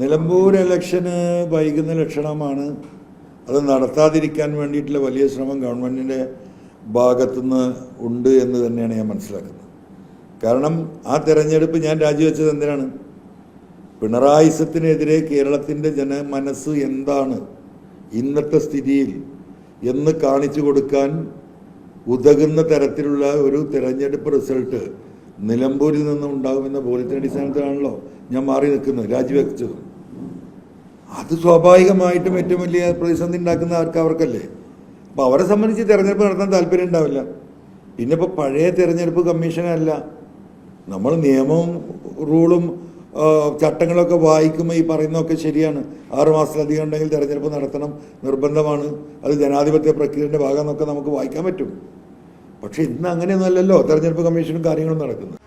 നിലമ്പൂർ ഇലക്ഷന് വൈകുന്ന ലക്ഷണമാണ്. അത് നടത്താതിരിക്കാൻ വേണ്ടിയിട്ടുള്ള വലിയ ശ്രമം ഗവൺമെന്റിന്റെ ഭാഗത്തുനിന്ന് ഉണ്ട് എന്ന് തന്നെയാണ് ഞാൻ മനസ്സിലാക്കുന്നത്. കാരണം ആ തെരഞ്ഞെടുപ്പ് ഞാൻ രാജിവെച്ചത് എന്തിനാണ്? പിണറായിസത്തിനെതിരെ കേരളത്തിന്റെ ജനമനസ്സ് എന്താണ്? ഇന്നത്തെ സ്ഥിതിയിൽ എന്ന് കാണിച്ചു കൊടുക്കാൻ ഉതകുന്ന തരത്തിലുള്ള ഒരു തെരഞ്ഞെടുപ്പ് റിസൾട്ട് നിലമ്പൂരിൽ നിന്നും ഉണ്ടാകുമെന്ന ബോധ്യത്തിന്റെ അടിസ്ഥാനത്തിലാണല്ലോ ഞാൻ മാറി നിൽക്കുന്നത് രാജിവെച്ചത്. അത് സ്വാഭാവികമായിട്ടും ഏറ്റവും വലിയ പ്രതിസന്ധി ഉണ്ടാക്കുന്ന ആർക്ക് അവർക്കല്ലേ? അപ്പോൾ അവരെ സംബന്ധിച്ച് തെരഞ്ഞെടുപ്പ് നടത്താൻ താല്പര്യം ഉണ്ടാവില്ല. പിന്നെ ഇപ്പോൾ പഴയ തെരഞ്ഞെടുപ്പ് കമ്മീഷനല്ല നമ്മൾ നിയമവും റൂളും ചട്ടങ്ങളൊക്കെ വായിക്കുമ്പോൾ ഈ പറയുന്നതൊക്കെ ശരിയാണ്. ആറ് മാസത്തിലധികം ഉണ്ടെങ്കിൽ തെരഞ്ഞെടുപ്പ് നടത്തണം നിർബന്ധമാണ്. അത് ജനാധിപത്യ പ്രക്രിയയുടെ ഭാഗം നമുക്ക് വായിക്കാൻ പറ്റും. പക്ഷേ ഇന്ന് അങ്ങനെയൊന്നുമല്ലല്ലോ തെരഞ്ഞെടുപ്പ് കമ്മീഷനും കാര്യങ്ങളും നടക്കുന്നത്.